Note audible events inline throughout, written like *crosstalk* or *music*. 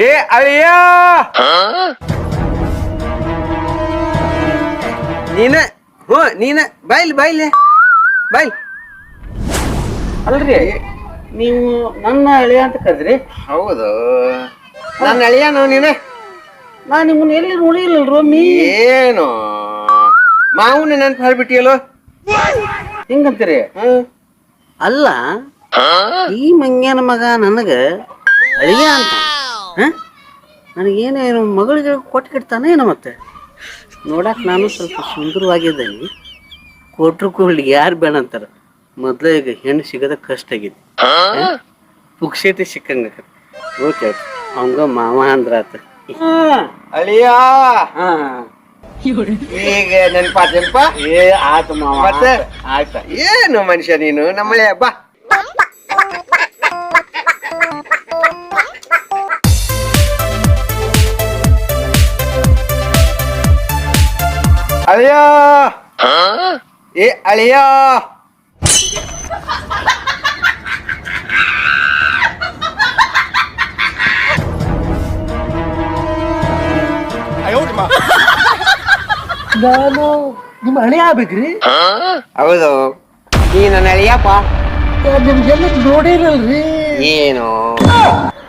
ಏ ಅಳಿಯ ನೀನ ಹ್ಞೂ ನೀನ ಬಾಯ್ಲಿ ಬಾಯ್ಲಿ ಬಾಯ್. ಅಲ್ರಿ ನೀವು ನನ್ನ ಅಳಿಯ ಅಂತ ಕದ್ರಿ? ಹೌದು. ನನ್ನ ಅಳಿಯನು ನೀನ ನಾ ನಿಮ್ಮನ್ನ ಎಲ್ಲಿ ನೋಡಿಲ್ಲಲ್ರು ಮೀ? ಏನು? ಮಾವನ ನೆನಪು ಹೇಳ್ಬಿಟ್ಟಿಯಲ್ಲೋ ಹಿಂಗಂತೀರಿ? ಅಲ್ಲ ಈ ಮಂಗ್ಯನ ಮಗ ನನಗ ಅಳಿಯ ಅಂತ. ಹ? ನನಗೇನೇನು ಮಗಳಿಗೆ ಕೊಟ್ಕಿಡ್ತಾನೆ ಏನೋ ಮತ್ತೆ? ನೋಡಕ್ಕೆ ನಾನು ಸ್ವಲ್ಪ ಸುಂದರವಾಗಿದ್ದೇನೆ. ಕೊಟ್ಟರು ಕೂಡ ಯಾರು ಬೇಡ ಅಂತಾರೆ. ಮೊದಲೇ ಈಗ ಹೆಣ್ಣು ಸಿಗೋದ ಕಷ್ಟ ಆಗಿದೆ. ಪುಕ್ಷತೆ ಸಿಕ್ಕಂಗ ಓಕೆ ಅವಂಗ ಮಾವ ಅಂದ್ರ ಆತ. ಅಳಿಯ. ಹಾ ಈಗ ನೆನಪ ನೆನಪ? ಏ ಆತು ಮಾವ. ಮತ್ತೆ? ಆಯ್ತ. ಏನು ಮನುಷ್ಯ ನೀನು? ನಮ್ಮಳೆ ಬಾ. *laughs* ಅಳಿಯ! ಏ ಅಳಿಯ! ನಾನು ನಿಮ್ಮ ಹಣೆ ಆಗ್ಬೇಕ್ರಿ ಹೌದು. ನೀ ನನ್ನ ಅಳಿಯಪ್ಪ. ನಿಮ್ಗೆಲ್ಲ ನೋಡಿರಲ್ರಿ ಏನು?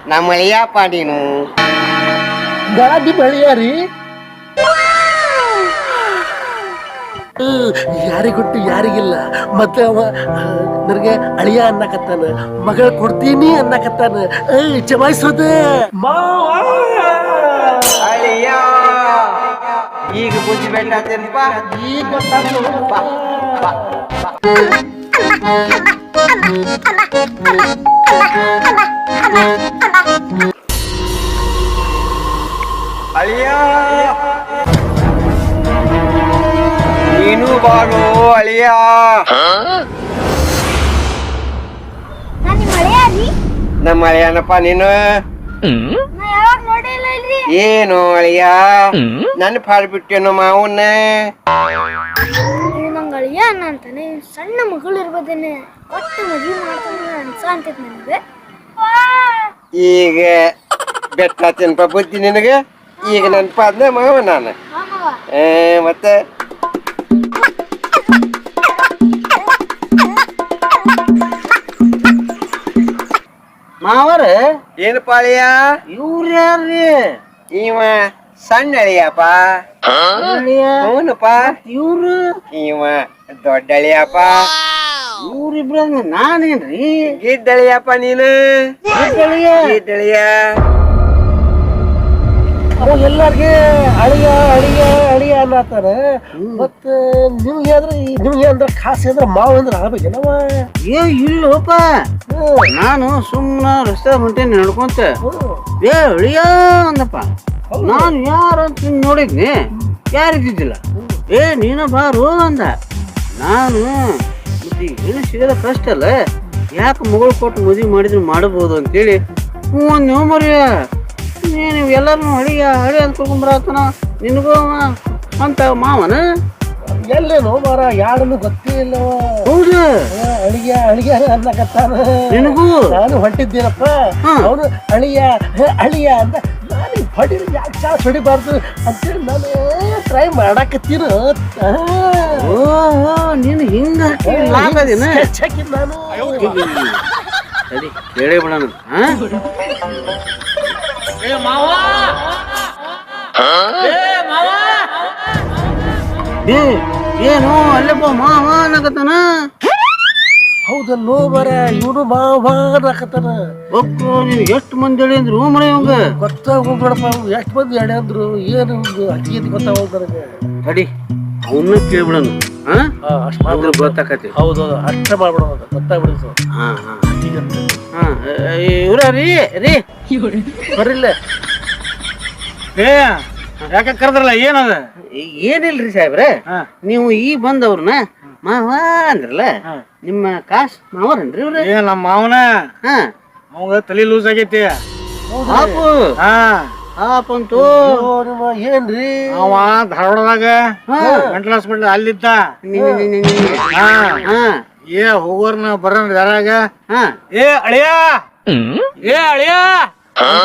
ನಮ್ಮ ಅಳಿಯಪ್ಪ ನೀನು. ಗಾಡಿ ಬೆಳೆಯಾರಿ ಯಾರಿಗೊಟ್ಟು ಯಾರಿಗಿಲ್ಲ. ಮತ್ತೆ ಅವ ನನಗೆ ಅಳಿಯ ಅನ್ನಕತ್ತಾನ ಮಗಳ ಕೊಡ್ತೀನಿ ಅನ್ನಕತ್ತಾನ. ಚಮಾಯಿಸೋದ ಅಳಿಯ ಈಗ ಬುದ್ಧಿ ಬೇಟಾತೇನಪ್ಪ ಈಗ ಗೊತ್ತಾಗ್ಲು. ಬಾರು ಅಳಿಯ. ನಮ್ಮ ಅಳಿಯನಪ್ಪ ನೀನು ಏನು ಅಳಿಯ? ನನ್ನ ಪಾಡ್ಬಿಟ್ಟೇನು ಮಾವನ್ನ. ಅಳಿಯ ಅಂತಾನೆ ಸಣ್ಣ ಮಗಳು ಇರ್ಬೋದೇನೆ. ಒಟ್ಟು ಮದುವೆ ಮಾಡ್ತಾನೆ ಅನ್ಸ ಅಂತೈತಿ ನನಗೆ. ಈಗ ಬೆಟ್ಟಾತೇನಪ್ಪ ಬುದ್ಧಿ ನಿನಗೆ? ಈಗ ನನ್ನ ಪಾದ್ನೆ ಮಾವ ನಾನು. ಮತ್ತೆ? ಮಾವರ? ಏನ್ ಪಾಳಿಯ ಇವ್ರ ಯಾರ್ರಿ? ಇವ ಸಣ್ಣ ಅಳಿಯಪ್ಪ. ಅವನಪ್ಪ ಇವ್ರು? ಇವ ದೊಡ್ಡ ಅಳಿಯಪ್ಪ. ಇವ್ರಿಬ್ರ ನಾನೇನ್ರಿ? ಗಿದ್ದಳಿಯಪ್ಪ ನೀನು. ಗಿದ್ದಳಿಯ ಅಳಿಯ. ಅವ ಎಲ್ಲಾರ್ಗೆ ಅಳಿಯ ಅಳಿಯ ಅಳಿಯ ಅನ್ನತ್ತಾರ. ಮತ್ತ ನಿಮ್ಗೆ ಅಂದ್ರೆ ನಿಮ್ಗೆ ಅಂದ್ರೆ ಖಾಸಿ ಅಂದ್ರೆ ಮಾವ ಅಂದ್ರೆ ಆಗ್ಬೇಕೇನವ ಏ ಇಲ್ಲಪ್ಪ ನಾನು ಸುಮ್ಮನ ರಸ್ತೆ ಹೊಂಟೇನಿ ನಡ್ಕೊಂತ. ಏ ಅಳಿಯ ಅಂದಪ್ಪ. ನಾನು ಯಾರಂತ ನೋಡಿದ್ನಿ? ಯಾರಿದ್ದಿದ್ದಿಲ್ಲ? ಏ ನೀನ ಬಾರು ಅಂದ. ನಾನು ಏನು ಸಿಗದ ಕಷ್ಟ ಅಲ್ಲ? ಯಾಕೆ ಮಗಳು ಕೊಟ್ಟು ಮದುವೆ ಮಾಡಿದ್ರು ಮಾಡಬಹುದು ಅಂತೇಳಿ. ಹ್ಞೂ ನೀವು ಮರಿಯ. ನೀನು ಎಲ್ಲರೂ ಹಳಿ ಹಳಿ ಅಂತ ಕರ್ಕೊಂಬರತ್ತನ ನಿನಗೂ ಅವ ಅಂತ ಮಾವನ? ಎಲ್ಲೇನೋ ಮಾರ ಯಾರನ್ನು ಗೊತ್ತೇ ಇಲ್ಲ ಹೌದು. ಅಳಿಯ ಅಳಿಯ ಅನ್ನಕತ್ತಾನ. ನಿನಗೂ? ನಾನು ಹೊಂಟಿದ್ದೀನಪ್ಪ. ಅವನು ಅಳಿಯ ಅಳಿಯ ಅಂತ ನಾನು ಹೊಡಿ ಯಾಕೆ ಚಾ ಹೊಡಿಬಾರ್ದು ಅಂತೇಳಿ ನಾನು ಟ್ರೈ ಮಾಡಾಕತ್ತೀನ. ಓಹೋ ನೀನು ಹಿಂಗ ಲಾಗದಿನ ಹೆಚ್ಚಾಕಿ ನಾನು. ಸರಿ ಮಾವ! ಏ ಮಾವ! ಏ ಏನು? ಅಲ್ಲಪ್ಪ ಮಾವ ಅನ್ನಕತ್ತಾನ? ಹೌದಲ್ಲೋ ಬರೆ ಇವನು ಮಾವ ಅನ್ನಕತ್ತಾನ. ಒಬ್ಬ ನೀನು ಎಷ್ಟು ಮಂದಿ ಹೇಳಿ ಅಂದ್ರು ಮನೆ ಅವಂಗ ಗೊತ್ತಾಗೋಗ್ಬೇಡಪ್ಪ ಎಷ್ಟು ಮಂದಿ ಎಡೆ ಅಂದ್ರು ಏನು ಅತಿ ಗೊತ್ತಾಗೋದು ನನಗೆ. ತಡಿ ಅವನ್ನ ಕೇಳ್ಬಿಡೋಣ. ಅಷ್ಟು ಅದ್ರ ಗೊತ್ತಾಕತಿ ಹೌದು ಅಷ್ಟೇ ಮಾಡ್ಬಿಡ ಗೊತ್ತಾಗ್ಬಿಡ ಹಾ ಹಾ. ಹಾ ಇವ್ರ ರೀ ರೀ. ಬರಿಲ್ಲ ಏ ಯಾಕೆ ಕರೆದ್ರಲ್ಲ ಏನದ? ಏನಿಲ್ರಿ ಸಾಹೇಬ್ರೆ ನೀವು ಈ ಬಂದವ್ರನ್ನ ಮಾವ ಅಂದ್ರಲ್ಲ ನಿಮ್ಮ ಕಾಸ್ ಮಾವರನ್ರಿ ಇವ್ರ? ಏ ನಮ್ಮ ಮಾವನ? ಹಾ. ಅವಂಗ ತಲೆ ಲೂಸ್ ಆಗೈತಿ. ಪಾಪು ಹಾ. ಪಾಪಂತೂ ಓ, ಏನ್ರಿ? ಅವ ಧಾರವಾಡದಾಗ ಹಾ. ಮೆಂಟಲ್ ಹಾಸ್ಪಿಟಲ್ ಅಲ್ಲಿದ್ದ. ಹಾ. ಹಾ. ಏ ಹೋಗೋರ್ನ ಬರೋಣ ಯಾರಾಗ? ಹಾ. ಏ ಅಳಿಯ! ಏ ಅಳಿಯ!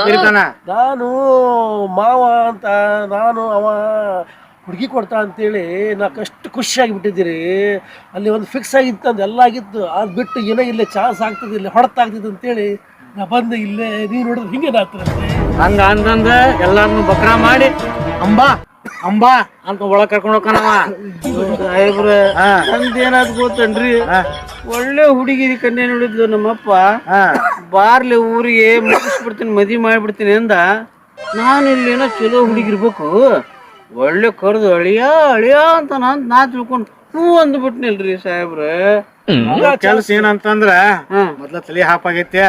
ಕರಿತಾನ ನಾನು ಮಾವ ಅಂತ ನಾನು ಅವ ಹುಡುಗಿ ಕೊಡ್ತಾ ಅಂತೇಳಿ ನಾ ಕಷ್ಟ ಖುಷಿಯಾಗಿ ಬಿಟ್ಟಿದ್ದೀರಿ ಅಲ್ಲಿ ಒಂದು ಫಿಕ್ಸ್ ಆಗಿತ್ತು ಅಂದ್ ಎಲ್ಲ ಆಗಿತ್ತು. ಅದು ಬಿಟ್ಟು ಏನೋ ಇಲ್ಲೇ ಚಾನ್ಸ್ ಆಗ್ತದೆ ಇಲ್ಲಿ ಹೊಡತಾಗ್ತಿದ್ದು ಅಂತೇಳಿ ನಾ ಬಂದು ಇಲ್ಲೇ. ನೀವು ನೋಡಿದ್ರೆ ಹಿಂಗೆ ಆಗ್ತದೆ ಹಂಗ ಅಂದಂದ ಎಲ್ಲಾರನ್ನು ಬಕ್ರ ಮಾಡಿ ಅಂಬಾ ಅಂಬಾ ಅಂತ ಒಳಗ್ ಕರ್ಕೊಂಡ್ ಹೋಗ್ಕನವ ಸಾಹೇಬ್ರ ನಂದೇನಾದ್ ಗೊತ್ತನ್ರಿ? ಒಳ್ಳೆ ಹುಡುಗಿ ಕನ್ಯೆ ನೋಡಿದ್ಲು ನಮ್ಮಪ್ಪ. ಬಾರ್ಲಿ ಊರಿಗೆ ಮುಗಿಸ್ಬಿಡ್ತೀನಿ ಮದಿ ಮಾಡ್ಬಿಡ್ತೀನಿ ಅಂದ. ನಾನು ಏನೋ ಚಲೋ ಹುಡುಗಿರ್ಬೇಕು ಒಳ್ಳೆ ಕರೆದು ಅಳಿಯ ಅಳಿಯ ಅಂತ ನಾನ್ ನಾ ತಿಳ್ಕೊಂಡು ಹೂ ಅಂದ್ಬಿಟ್ನಿಲ್ರಿ ಸಾಹೇಬ್ರ. ಕೆಲ್ಸ ಏನಂತಂದ್ರ ಮೊದ್ಲ ತಲೆ ಹಾಪಾಗೈತಿ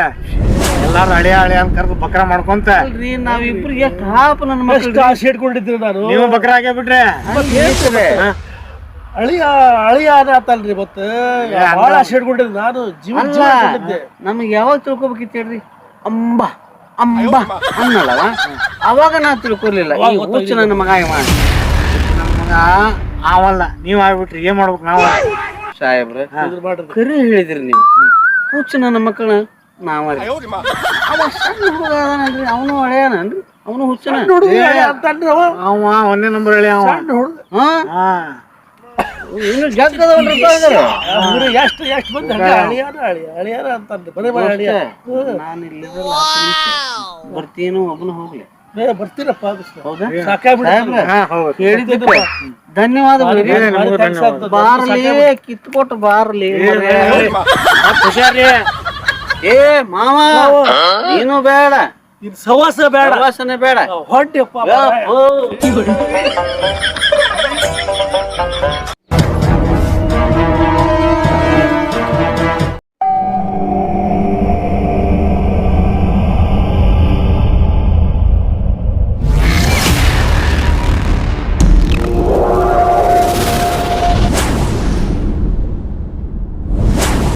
ಎಲ್ಲಾರು ಹಳೆ ಹಳೆ ಅಂತ ಕರೆದು ಬಕ್ರಾ ಮಾಡ್ಕೊಂತ. ಅಲ್ರಿ ನಾವಿಬ್ರು ಎಷ್ಟು ಹಾಪ್ ನನ್ನ ಮಕ್ಕಳು ಆಸೆ ಇಟ್ಕೊಂಡಿದ್ದೀನಿ ನಾನು? ನೀವು ಬಕ್ರ ಆಗೇ ಬಿಟ್ರೆ ಅಳಿಯ ಅಳಿಯ ಅನ್ನತ್ತಲ್ರಿ ಮತ್ತೆ ಭಾಳ ಆಸೆ ಇಟ್ಕೊಂಡಿದ್ದೆ ನಾನು ಜೀವ ಜೀವ. ನಮಗೆ ಯಾವಾಗ ತಿಳ್ಕೊಬೇಕಿತ್ತು ಹೇಳ್ರಿ? ಅಂಬ ಅಂಬ ಅನ್ನಲ್ಲವ? ಅವಾಗ ನಾ ತಿಳ್ಕೊಲಿಲ್ಲ. ಈ ಹುಚ್ಚು ನನ್ನ ಮಗ ಇವ. ನನ್ ಮಗ ಅವಲ್ಲ ನೀವ್ ಆಗ್ಬಿಟ್ರಿ ಏನ್ ಮಾಡ್ಬೇಕು ನಾವ? ಸಾಹೇಬ್ರ ಇದ್ರ ಮಾಡ್ರಿ. ಕರೆ ಹೇಳಿದ್ರಿ ನೀವು. ಹುಚ್ಚು ನನ್ನ ಮಕ್ಕಳ ನಾವ ಅವ ಸಣ್ಣ ಹುಡುಗ ಅದಾನಲ್ರಿ ಅವನು ಹಳೆಯನನ್ರಿ ಅವನು ಹುಚ್ಚನ? ಹುಡುಗ ಅವ. ಅವ ಒಂದೇ ನಂಬರ್ ಹೇಳಿ ಅವ. ಸಣ್ಣ ಹುಡುಗ. ಹಾ. ಇನ್ನು ಜಗ್ ಅದಾವಲ್ರಿ ಹುಡುಗ ಎಷ್ಟು? ಎಷ್ಟು ಮಂದಿ ಹಂಗ ಅಳಿಯಾನ ಅಳಿಯ ಅಳಿಯಾನ ಅಂತಂದ್ರೆ ಬರೀ ಬರೀ ಅಳಿಯ ನಾನು ಇಲ್ಲಿ ಬರ್ತೀನೋ ಒಬ್ಬನು ಹೋಗ್ಲಿ. ಏ, ಬರ್ತೀರಪ್ಪ. ಹೌದಾ? ಸಾಕಾಗ್ಬಿಡ್ತು ಹಾ ಹೌದು. ಹೇಳಿದ್ದಕ್ಕೆ ಧನ್ಯವಾದಗಳು. ರೀ. ನಿಮಗೂ ಧನ್ಯವಾದ. ಬಾರ್ಲಿ ಕಿತ್ಕೊಟ್ಟು ಬಾರ್ಲಿ. ಹುಷಾರಿ ಏ ಮಾವ ನೀನು ಬೇಡ. ಇದು ಸವಾಸ ಬೇಡ. ಸವಾಸನೆ ಬೇಡ. ಹೊಟ್ಟೆಪ್ಪ.